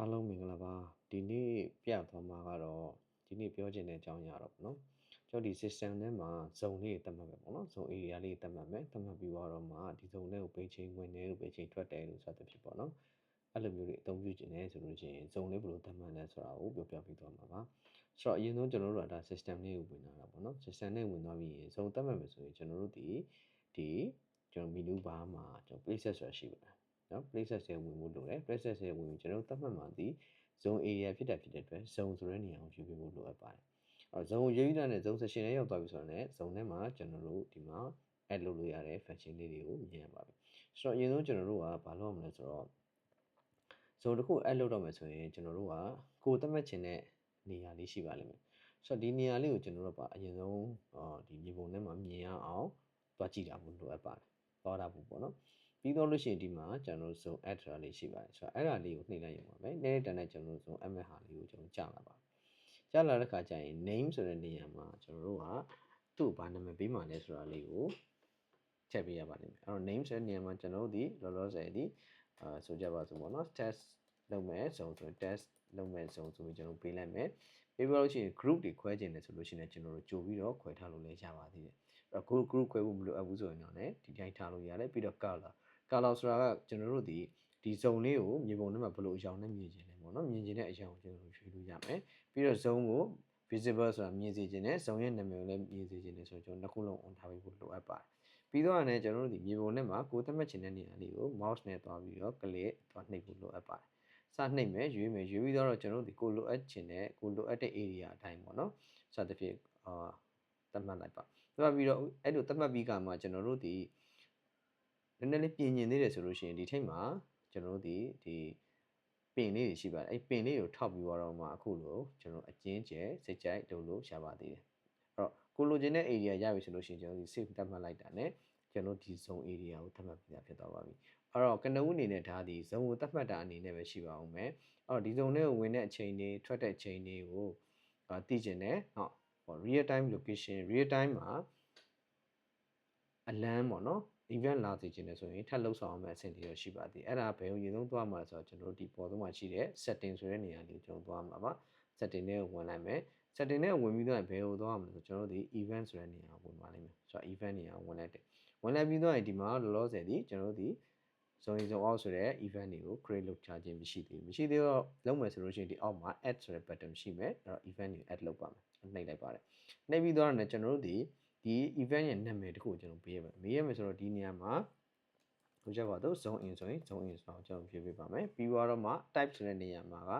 အားလုံးမင်္ဂလာပါဒီနေ့ပြသွားမှာကတော့ဒီနေ့ပြောချင်တဲ့အကြောင်းအရာတော့ပေါ့နော်ကျွန်တော်ဒီ system ထဲမှာ zone လေးသတ်မှတ်မယ်ပေါ့နော် zone area လေးသတ်မှတ်မယ်သတ်မှတ်ပြီးတော့မှဒီ zone လေးကိုပိတ်ချိန်ဝင်တယ်လို့ပိတ်ချိန်ထွက်တယ်လို့ဆိုတဲ့ဖြစ်ပေါ့နော်အဲ့လိုမျိုးတွေအသုံးပြုခြင်းနဲ့ဆိုလို့ရှိရင် zone လေးဘယ်လိုသတ်မှတ်လဲဆိုတာကိုပြောပြပေးသွားမှာပါဆိုတော့အရင်ဆုံးကျွန်တော်တို့ကဒါ system လေးကိုဝင်လာတာပေါ့နော် system လေးဝင်သွားပြီးရင် zone သတ်မှတ်မယ်ဆိုရင်ကျွန်တော်တို့ဒီဒီကျွန်တော် menu bar မှာကျွန်တော် places ဆိုတာရှိပါတယ် နော် places တွေဝင်ဖို့လိုတယ် places တွေဝင်ကျွန်တော်တို့သတ်မှတ်မှာဒီ zone area ဖြစ်တာဖြစ်တဲ့အတွက် zone ဆိုတဲ့နေရာကိုယူပေးဖို့လိုအပ်ပါတယ်အဲ zone ကိုရေးပြီးတာနဲ့ zone section နဲ့ရောက်သွားပြီဆိုတော့လည်း zone ထဲမှာကျွန်တော်တို့ဒီမှာ add လုပ်လို့ရတဲ့ function လေးတွေကိုမြင်ရပါပြီဆိုတော့အရင်ဆုံးကျွန်တော်တို့ကဘာလုပ်ရမလဲဆိုတော့ zone တစ်ခု add လုပ်တော့မယ်ဆိုရင်ကျွန်တော်တို့ကကိုယ်သတ်မှတ်ခြင်းတဲ့နေရာလေးရှိပါလိမ့်မယ်ဆိုတော့ဒီနေရာလေးကိုကျွန်တော်တို့ကအရင်ဆုံးဒီမြေပုံထဲမှာမြင်ရအောင်တွားကြည့်တာဖို့လိုအပ်ပါတယ်။သွားတာဖို့ပေါ့နော်။ ပြီးတော့လို့ရှိရင်ဒီမှာကျွန်တော်တို့ zone add ဆိုတာလေးရှိပါတယ်ဆိုတော့အဲ့ဒါလေးကိုနှိပ်လိုက်ရုံပါပဲနေတဲ့တန်းနဲ့ကျွန်တော်တို့ zone add မဲ့ဟာလေးကိုကျွန်တော်ကြာလာပါကြာလာတဲ့ခါကျရင် name ဆိုတဲ့နေရာမှာကျွန်တော်တို့ကသူ့ဘာနာမည်ပေးမှလဲဆိုတာလေးကိုချက်ပေးရပါလိမ့်မယ်အဲ့တော့ name ဆိုတဲ့နေရာမှာကျွန်တော်တို့ဒီလောလောဆယ်ဒီအာဆိုကြပါစို့ပေါ့နော် test လုပ်မယ်ဆိုဆို test လုပ်မယ်ဆိုဆိုပြီးကျွန်တော်ပေးလိုက်မယ်ပေးပြီးတော့ရှိရင် group တွေခွဲခြင်းတယ်ဆိုလို့ရှိရင်ကျွန်တော်တို့ကြိုပြီးတော့ခွဲထားလို့လည်းရပါသေးတယ်အဲ့တော့ group group ခွဲဖို့မလိုအပ်ဘူးဆိုရင်တော့လည်းဒီတိုင်းထားလို့ရတယ်ပြီးတော့ color ကာလောဆိုတာကကျွန်တော်တို့ဒီဒီ zone လေးကိုမြေပုံထဲမှာဘယ်လိုအရောင်နဲ့မြင်ချင်လဲပေါ့နော်မြင်ချင်တဲ့အရောင်ကိုကျွန်တော်တို့ရွေးလို့ရမယ်ပြီးတော့ zone ကို visible ဆိုတာမြင်စေချင်တယ် zone ရဲ့နာမည်ကိုလည်းမြင်စေချင်တယ်ဆိုတော့ကျွန်တော်နှစ်ခုလုံး on ထားပေးဖို့လိုအပ်ပါတယ်ပြီးတော့လည်းကျွန်တော်တို့ဒီမြေပုံထဲမှာကိုယ်သတ်မှတ်ချင်တဲ့နေရာလေးကို mouse နဲ့တွားပြီးတော့ click တွားနှိပ်ဖို့လိုအပ်ပါတယ်စနှိပ်မယ်ရွေးမယ်ရွေးပြီးတော့ကျွန်တော်တို့ဒီကိုလိုအပ်ချင်တဲ့ကိုလိုအပ်တဲ့ area အတိုင်းပေါ့နော်စသဖြင့်အာသတ်မှတ်လိုက်ပါသတ်မှတ်ပြီးတော့အဲ့လိုသတ်မှတ်ပြီးကမှကျွန်တော်တို့ဒီ နည်းနည်းလေးပြင်ညင်သေးတယ်ဆိုလို့ရှိရင်ဒီထိတ်မှာကျွန်တော်တို့ဒီဒီပင်လေးတွေရှိပါတယ်အဲ့ပင်လေးကိုထောက်ပြီးတော့မှအခုလိုကျွန်တော်အကျဉ်းကျယ်စိတ်ကြိုက်လုပ်လို့ရပါသေးတယ်အဲ့တော့ကိုလိုချင်တဲ့ area ရပြီဆိုလို့ရှိရင်ကျွန်တော်ဒီ save သတ်မှတ်လိုက်တာ ਨੇ ကျွန်တော်ဒီ zone area ကိုသတ်မှတ်ပြီးသားဖြစ်သွားပါပြီအဲ့တော့ကနဦးအနေနဲ့ဒါဒီ zone ကိုသတ်မှတ်တာအနေနဲ့ပဲရှိပါအောင်မယ်အဲ့တော့ဒီ zone လေးကိုဝင်တဲ့အချိန်တွေထွက်တဲ့အချိန်တွေကိုသိကျင်တယ်ဟော real time location real time မှာအလန်းပေါ့နော် event လာစီခြင်းလဲဆိုရင်ထပ်လှုပ်ဆောင်အောင်မဲ့အဆင့်တွေရရှိပါသေးအဲ့ဒါဘယ်ကိုရင်ဆုံးသွားမှာလဲဆိုတော့ကျွန်တော်တို့ဒီပေါ်သုံးမှာရှိတဲ့ setting ဆိုတဲ့နေရာလေးကိုကျွန်တော်သွားမှာပါ setting နဲ့ဝင်လိုက်မယ် setting နဲ့ဝင်ပြီးတော့ဘယ်ကိုသွားမှာလဲဆိုကျွန်တော်တို့ဒီ event ဆိုတဲ့နေရာကိုဝင်ပါလိမ့်မယ်ဆိုတော့ event နေရာကိုဝင်လိုက်တယ်ဝင်လိုက်ပြီးတော့ဒီမှာလောလောဆယ်ဒီကျွန်တော်တို့ဒီ zone zone out ဆိုတဲ့ event တွေကို create လုပ်ချခြင်းမရှိသေးဘူးမရှိသေးတော့လုပ်မယ်ဆိုလို့ရှိရင်ဒီအောက်မှာ add ဆိုတဲ့ button ရှိမယ်အဲ့တော့ event ကို add လုပ်ပါမယ်နှိပ်လိုက်ပါတယ်နှိပ်ပြီးတော့လည်းကျွန်တော်တို့ဒီ ဒီ event ရဲ့နာမည်တခုကိုကျွန်တော်ပေးရမယ်မေးရမယ်ဆိုတော့ဒီနေရာမှာကိုကြပါတော့ zone in ဆိုရင် zone in ဆိုတော့ကျွန်တော်ပြပေးပါမယ်ပြီးတော့မှ type ဆိုတဲ့နေရာမှာက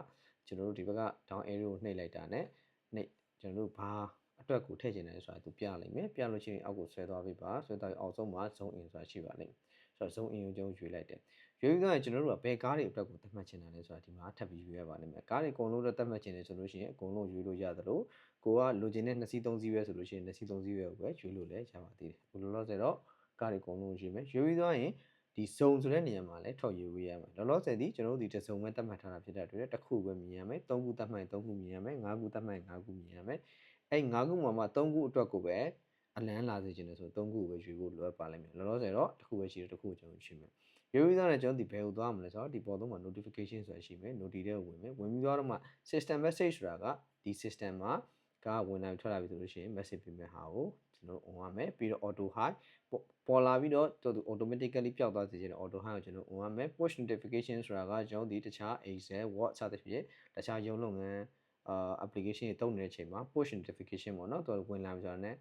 ကျွန်တော်တို့ဒီဘက်က down arrow ကိုနှိပ်လိုက်တာ ਨੇ နှိပ်ကျွန်တော်တို့ဘာအတွက်ကိုထည့်ချင်တယ်ဆိုတာသူပြလိုက်မယ်ပြလို့ရှိရင်အောက်ကိုဆွဲသွားပေးပါဆွဲသွားပြီးအောက်ဆုံးမှာ zone in ဆိုတာရှိပါလိမ့်မယ်ဆိုတော့ zone in ကိုကျွန်တော်ရွေးလိုက်တယ် ရွေးပြီးတော့ကျွန်တော်တို့ကဘယ်ကားတွေအတွက်ကိုသတ်မှတ်ချင်တာလဲဆိုတာဒီမှာထပ်ပြီးရွေးရပါလိမ့်မယ်ကားတွေအကုန်လုံးတော့သတ်မှတ်ချင်တယ်ဆိုလို့ရှိရင်အကုန်လုံးရွေးလို့ရသလိုကိုကလိုချင်တဲ့2စီး3စီးပဲဆိုလို့ရှိရင်2စီး3စီးပဲကိုပဲရွေးလို့လည်းရပါသေးတယ်ဘယ်လိုလဲဆိုတော့ကားတွေအကုန်လုံးရွေးမယ်ရွေးပြီးတော့ရင်ဒီစုံဆိုတဲ့နေရာမှာလည်းထောက်ရွေးဝေးရမယ်လောလောဆယ်ဒီကျွန်တော်တို့ဒီတစ်စုံပဲသတ်မှတ်ထားတာဖြစ်တဲ့အတွက်တစ်ခုပဲမြင်ရမယ်သုံးခုသတ်မှတ်ရင်သုံးခုမြင်ရမယ်ငါးခုသတ်မှတ်ရင်ငါးခုမြင်ရမယ်အဲ့ငါးခုမှာမှသုံးခုအတွက်ကိုပဲအလန်းလာစေခြင်းလဲဆိုသုံးခုပဲရွေးဖို့လိုအပ်ပါလိမ့်မယ်လောလောဆယ်တော့တစ်ခုပဲရှိတယ်တစ်ခုကိုကျွန်တော်ရွေးမယ် ရွေးပြီးသားနဲ့ကျွန်တော်ဒီဘယ်ကိုသွားမလဲဆိုတော့ဒီပေါ်တော့မှာ notification ဆိုတာရှိမယ် noti တဲ့ကိုဝင်မယ်ဝင်ပြီးတော့မှ system message ဆိုတာကဒီ system မှာကဝင်လာထွက်လာပြီဆိုလို့ရှိရင် message ပေးမဲ့ဟာကိုကျွန်တော် on ရမယ်ပြီးတော့ auto high ပေါ်လာပြီးတော့သူ automatically ပျောက်သွားစေချင်တဲ့ auto high ကိုကျွန်တော် on ရမယ် push notification ဆိုတာကကျွန်တော်ဒီတခြား Excel Word စသဖြင့်တခြားရုံးလုပ်ငန်းအာ application တွေတုံးနေတဲ့အချိန်မှာ push notification ပေါ့နော်သူဝင်လာပြီဆိုတော့ ਨੇ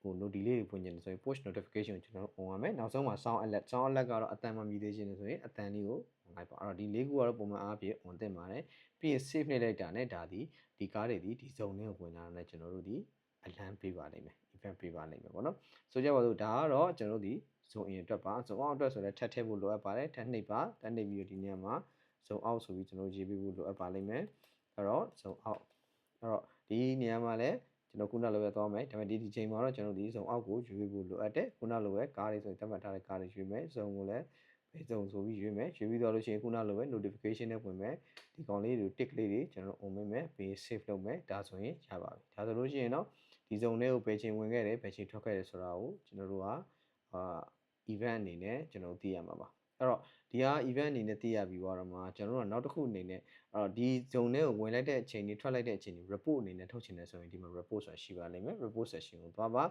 ဟို note delay တွေဖွင့်ချင်တယ်ဆိုရင် push notification ကိုကျွန်တော် on ရမယ်နောက်ဆုံးမှာ sound alert sound alert ကတော့အတန်မှမြည်သေးခြင်းဆိုရင်အတန်လေးကိုလိုက်ပါအဲ့တော့ဒီလေးခုကတော့ပုံမှန်အားဖြင့် on တင်ပါတယ်ပြီးရင် save နှိပ်လိုက်တာနဲ့ဒါဒီဒီကားတွေဒီဒီ zone လေးကိုဝင်လာတဲ့ကျွန်တော်တို့ဒီအလန်းပေးပါလိမ့်မယ် event ပေးပါလိမ့်မယ်ပေါ့နော်ဆိုကြပါစို့ဒါကတော့ကျွန်တော်တို့ဒီ zone in အတွက်ပါ zone out အတွက်ဆိုလည်းထပ်ထည့်ဖို့လိုအပ်ပါတယ်ထပ်နှိပ်ပါထပ်နှိပ်ပြီးတော့ဒီနေရာမှာ zone out ဆိုပြီးကျွန်တော်ရေးပေးဖို့လိုအပ်ပါလိမ့်မယ်အဲ့တော့ zone out အဲ့တော့ဒီနေရာမှာလည်း ကျွန်တော်ခုနလိုပဲသွားမယ်ဒါပေမဲ့ဒီဒီချိန်မှာတော့ကျွန်တော်ဒီစုံအောက်ကိုရွေးဖို့လိုအပ်တယ်ခုနလိုပဲကားလေးဆိုရင်တတ်မှတ်ထားတဲ့ကားလေးရွေးမယ်စုံကိုလည်းဘေးစုံဆိုပြီးရွေးမယ်ရွေးပြီးတော့လို့ရှိရင်ခုနလိုပဲ notification နဲ့ဝင်မယ်ဒီကောင်လေးတွေ tick လေးတွေကျွန်တော် on မယ်ဘေး save လုပ်မယ်ဒါဆိုရင်ရပါပြီဒါဆိုလို့ရှိရင်တော့ဒီစုံလေးကိုဘယ်ချိန်ဝင်ခဲ့တယ်ဘယ်ချိန်ထွက်ခဲ့တယ်ဆိုတာကိုကျွန်တော်တို့ကအာ event အနေနဲ့ကျွန်တော်သိရမှာပါ အဲ့တော့ဒီဟာ event အနေနဲ့သိရပြီးတော့မှကျွန်တော်တို့ကနောက်တစ်ခုအနေနဲ့အဲ့တော့ဒီ zone ထဲကိုဝင်လိုက်တဲ့အချိန်တွေထွက်လိုက်တဲ့အချိန်တွေ report အနေနဲ့ထုတ်ချင်တယ်ဆိုရင်ဒီမှာ report ဆိုတာရှိပါလိမ့်မယ် report section ကိုသွားပါ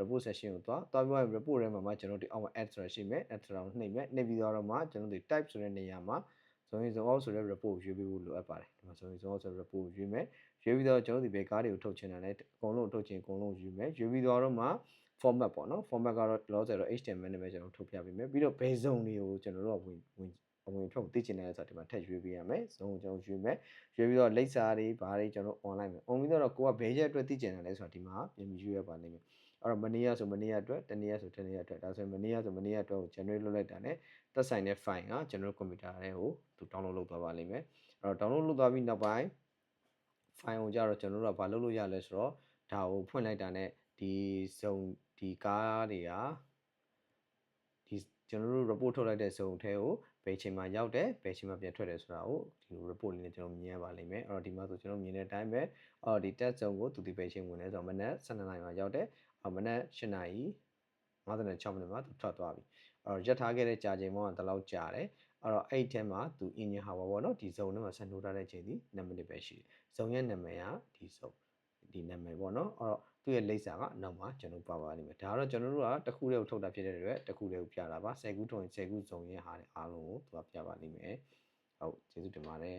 report section ကိုသွားသွားပြီးတော့ report ထဲမှာမှကျွန်တော်တို့အောက်မှာ add ဆိုတာရှိမယ် add ဆိုတာကိုနှိပ်မယ်နှိပ်ပြီးတော့မှကျွန်တော်တို့ type ဆိုတဲ့နေရာမှာဇုံရင်ဇုံအောင်ဆိုတဲ့ report ကိုရွေးပေးဖို့လိုအပ်ပါတယ်ဒီမှာဇုံရင်ဇုံအောင်ဆိုတဲ့ report ကိုရွေးမယ်ရွေးပြီးတော့ကျွန်တော်တို့ဒီဘယ်ကားတွေကိုထုတ်ချင်တယ်လဲအကုန်လုံးထုတ်ချင်အကုန်လုံးရွေးမယ်ရွေးပြီးတော့မှ format ပေါ့နော် format ကတော့လောဆယ်တော့ HTML နဲ့ပဲကျွန်တော်ထုတ်ပြပေးမယ်ပြီးတော့ဘယ်ဇုံတွေကိုကျွန်တော်တို့ကဝင်ဝင်အဝင်ထွက်ကိုသိချင်တယ်ဆိုတော့ဒီမှာထည့်ရွေးပေးရမယ်ဇုံကိုကျွန်တော်ရွေးမယ်ရွေးပြီးတော့လိပ်စာတွေဘာတွေကျွန်တော် online မယ် on ပြီးတော့ကိုကဘယ်ရက်အတွက်သိချင်တယ်လဲဆိုတော့ဒီမှာပြင်ပြီးရွေးရပါလိမ့်မယ်အဲ့တော့မနေ့ကဆိုမနေ့ကအတွက်တနေ့ကဆိုတနေ့ကအတွက်ဒါဆိုရင်မနေ့ကဆိုမနေ့ကအတွက်ကို generate လုပ်လိုက်တာ ਨੇ သက်ဆိုင်တဲ့ file ကကျွန်တော်တို့ computer ထဲကိုသူ download လုပ်သွားပါလိမ့်မယ်အဲ့တော့ download လုပ်သွားပြီးနောက်ပိုင်း file ကိုကြတော့ကျွန်တော်တို့ကဘာလုပ်လို့ရလဲဆိုတော့ဒါကိုဖွင့်လိုက်တာ ਨੇ ဒီစုံ ဒီကားတွေကဒီကျွန်တော်တို့ report ထုတ်လိုက်တဲ့စုံထဲကိုဘယ်ချိန်မှာရောက်တယ်ဘယ်ချိန်မှာပြန်ထွက်တယ်ဆိုတာကိုဒီ report လေးနဲ့ကျွန်တော်မြင်ရပါလိမ့်မယ်အဲ့တော့ဒီမှာဆိုကျွန်တော်မြင်တဲ့အတိုင်းပဲအော်ဒီ test စုံကိုသူဒီဘယ်ချိန်ဝင်လဲဆိုတော့မနက်12နာရီမှာရောက်တယ်အော်မနက်8နာရီ56မိနစ်မှာသူထွက်သွားပြီအဲ့တော့ရက်ထားခဲ့တဲ့ကြာချိန်ပေါင်းကဒီလောက်ကြာတယ်အဲ့တော့အဲ့ထဲမှာသူ engine hour ပေါ့နော်ဒီဇုံထဲမှာဆက်နှိုးထားတဲ့ချိန်ဒီ2မိနစ်ပဲရှိတယ်ဇုံရဲ့နာမည်ကဒီဇုံ ဒီနာမည်ပေါ့နော်အဲ့တော့သူ့ရဲ့လိပ်စာကနောက်မှာကျွန်တော်ပါပါလိမ့်မယ်ဒါကတော့ကျွန်တော်တို့ကတစ်ခုတည်းကိုထုတ်တာဖြစ်တဲ့အတွက်တစ်ခုတည်းကိုပြတာပါ10ခုထုတ်ရင်10ခုဇုံရဲ့ဟာတွေအားလုံးကိုသူကပြပါလိမ့်မယ်ဟုတ်ကျေးဇူးတင်ပါတယ်